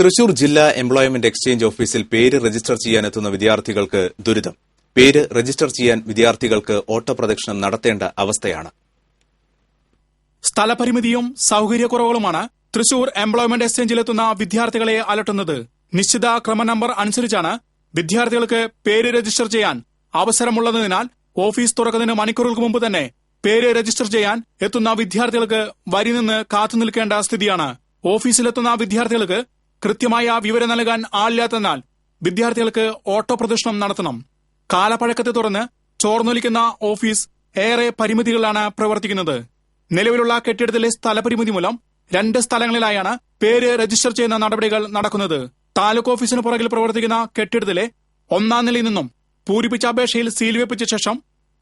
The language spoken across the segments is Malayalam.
തൃശൂർ ജില്ലാ എംപ്ലോയ്മെന്റ് എക്സ്ചേഞ്ച് ഓഫീസിൽ പേര് രജിസ്റ്റർ ചെയ്യാനെത്തുന്ന വിദ്യാർത്ഥികൾക്ക് ദുരിതം. പേര് രജിസ്റ്റർ ചെയ്യാൻ വിദ്യാർത്ഥികൾക്ക് ഓട്ടപ്രദക്ഷിണം നടത്തേണ്ട അവസ്ഥയാണ്. സ്ഥലപരിമിതിയും സൌകര്യക്കുറവുകളുമാണ് തൃശൂർ എംപ്ലോയ്മെന്റ് എക്സ്ചേഞ്ചിലെത്തുന്ന വിദ്യാർത്ഥികളെ അലട്ടുന്നത്. നിശ്ചിത ക്രമ നമ്പർ അനുസരിച്ചാണ് വിദ്യാർത്ഥികൾക്ക് പേര് രജിസ്റ്റർ ചെയ്യാൻ അവസരമുള്ളതിനാൽ ഓഫീസ് തുറക്കുന്നതിന് മണിക്കൂറുകൾക്ക് മുമ്പ് തന്നെ പേര് രജിസ്റ്റർ ചെയ്യാൻ എത്തുന്ന വിദ്യാർത്ഥികൾക്ക് വരി നിന്ന് കാത്തുനിൽക്കേണ്ട സ്ഥിതിയാണ്. ഓഫീസിലെത്തുന്ന വിദ്യാർത്ഥികൾക്ക് കൃത്യമായ വിവരം നൽകാൻ ആളില്ലാത്തതിനാൽ വിദ്യാർത്ഥികൾക്ക് ഓട്ടോ പ്രദർശനം നടത്തണം. കാലപ്പഴക്കത്തെ തുടർന്ന് ചോർന്നൊലിക്കുന്ന ഓഫീസ് ഏറെ പരിമിതികളിലാണ് പ്രവർത്തിക്കുന്നത്. നിലവിലുള്ള കെട്ടിടത്തിലെ സ്ഥലപരിമിതി മൂലം രണ്ട് സ്ഥലങ്ങളിലായാണ് പേര് രജിസ്റ്റർ ചെയ്യുന്ന നടപടികൾ നടക്കുന്നത്. താലൂക്ക് ഓഫീസിന് പുറകിൽ പ്രവർത്തിക്കുന്ന കെട്ടിടത്തിലെ ഒന്നാം നിലയിൽ നിന്നും പൂരിപ്പിച്ച അപേക്ഷയിൽ സീൽ വെപ്പിച്ച ശേഷം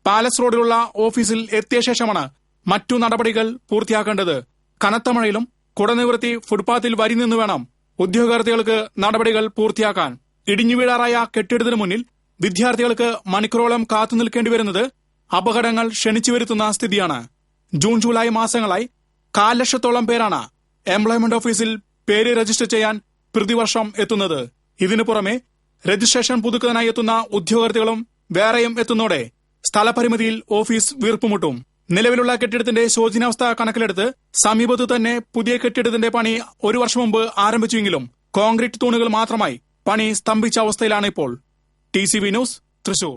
പാലസ് റോഡിലുള്ള ഓഫീസിൽ എത്തിയ ശേഷമാണ് മറ്റു നടപടികൾ പൂർത്തിയാക്കേണ്ടത്. കനത്ത മഴയിലും കുടനിവൃത്തി ഫുട്പാത്തിൽ വരി നിന്ന് വേണം ഉദ്യോഗാർത്ഥികൾക്ക് നടപടികൾ പൂർത്തിയാക്കാൻ ഇടിഞ്ഞു വീഴാറായ കെട്ടിടത്തിന് മുന്നിൽ വിദ്യാർത്ഥികൾക്ക് മണിക്കൂറോളം കാത്തു നിൽക്കേണ്ടി വരുന്നത് അപകടങ്ങൾ ക്ഷണിച്ചു വരുത്തുന്ന സ്ഥിതിയാണ്. ജൂൺ ജൂലൈ മാസങ്ങളായി കാൽ ലക്ഷത്തോളം പേരാണ് എംപ്ലോയ്മെന്റ് ഓഫീസിൽ പേര് രജിസ്റ്റർ ചെയ്യാൻ പ്രതിവർഷം എത്തുന്നത്. ഇതിനു പുറമെ രജിസ്ട്രേഷൻ പുതുക്കുന്നതിനായി എത്തുന്ന ഉദ്യോഗാർത്ഥികളും വേറെയും എത്തുന്നതോടെ സ്ഥലപരിമിതിയിൽ ഓഫീസ് വീർപ്പുമുട്ടും. നിലവിലുള്ള കെട്ടിടത്തിന്റെ ശോചനാവസ്ഥ കണക്കിലെടുത്ത് സമീപത്തു തന്നെ പുതിയ കെട്ടിടത്തിന്റെ പണി ഒരു വർഷം മുമ്പ് ആരംഭിച്ചുവെങ്കിലും കോൺക്രീറ്റ് തൂണുകൾ മാത്രമായി പണി സ്തംഭിച്ച അവസ്ഥയിലാണ് ഇപ്പോൾ. T C V news Thrissur.